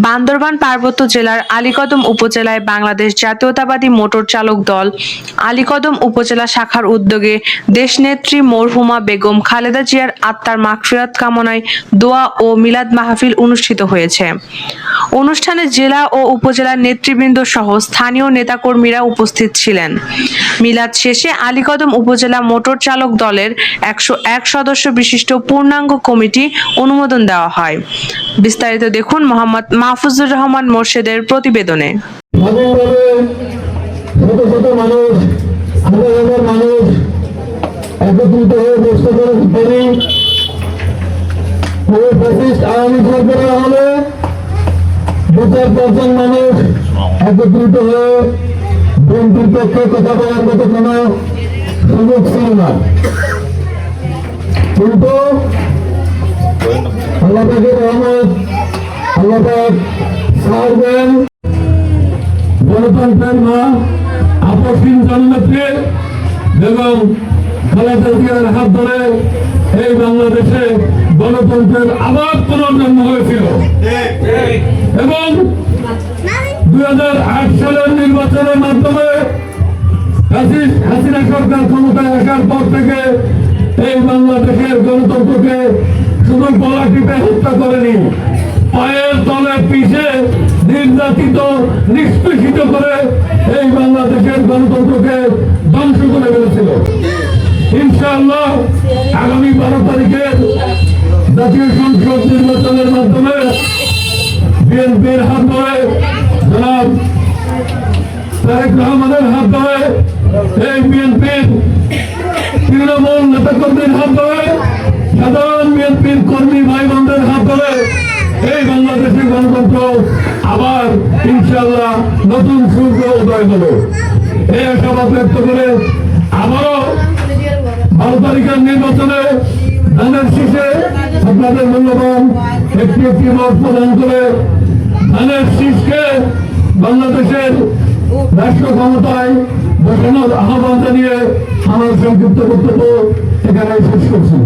বান্দরবান পার্বত্য জেলার আলীকদম উপজেলায় বাংলাদেশ জাতীয়তাবাদী মোটর চালক দল আলীকদম উপজেলা শাখার উদ্যোগে দেশনেত্রী মরহুমা বেগম খালেদা জিয়ার আত্মার মাকফিরাত কামনায় দোয়া ও মিলাদ মাহফিল অনুষ্ঠিত হয়েছে। অনুষ্ঠানে জেলা ও উপজেলার নেতৃবৃন্দ সহ স্থানীয় নেতাকর্মীরা উপস্থিত ছিলেন। মিলাদ শেষে আলীকদম উপজেলা মোটর চালক দলের একশো এক সদস্য বিশিষ্ট পূর্ণাঙ্গ কমিটি অনুমোদন দেওয়া হয়। বিস্তারিত দেখুন মোহাম্মদ মাহফুজুর রহমান মোর্শেদের প্রতিবেদনে। ওই সরকারের দু চার পাঁচজন মানুষ একত্রিত হয়ে বিএনপির কথা বলার মতো কোনো সুযোগ ছিল না। কিন্তু আল্লাহ পাকের রহমত, আল্লাহ সারবেন গণতন্ত্রের মা আপসহীন জন্মত্রে এবং খালেদা জিয়ার হাত ধরে এই বাংলাদেশে গণতন্ত্রের আবার পুনর্জন্ম হয়েছিল। এবং দুই সালের নির্বাচনের মাধ্যমে হাসিনা সরকার ক্ষমতায় আসার পর থেকে এই বাংলাদেশের গণতন্ত্রকে শুধু গলা টিপে হত্যা করেনি, পায়ের তলে পিছে নির্যাতিত, নিষ্পেষিত করে এই বাংলাদেশের গণতন্ত্রকে ধ্বংস করে ফেলেছিল। ইনশাআল্লাহ আগামী বারো তারিখে জাতীয় সংসদ নির্বাচনের তারেক রহমানের হাত ধরে এই বিএনপির তৃণমূল হাত ধরে সাধারণ বিএনপির কর্মী ভাই বোনদের হাত ধরে এই বাংলাদেশের গণতন্ত্র আবার ইনশাল্লাহ নতুন সূর্য উদয় হলো এই আশাবাদ ব্যক্ত করে আবারও বারো তারিখের নির্বাচনে ধানের শীষে আপনাদের মূল্যবান একটি একটি মত প্রদান করে ধানের শীষকে বাংলাদেশের রাষ্ট্র ক্ষমতায় বসানোর আহ্বান জানিয়ে আমার সংক্ষিপ্ত বক্তব্য এখানে শেষ করছি।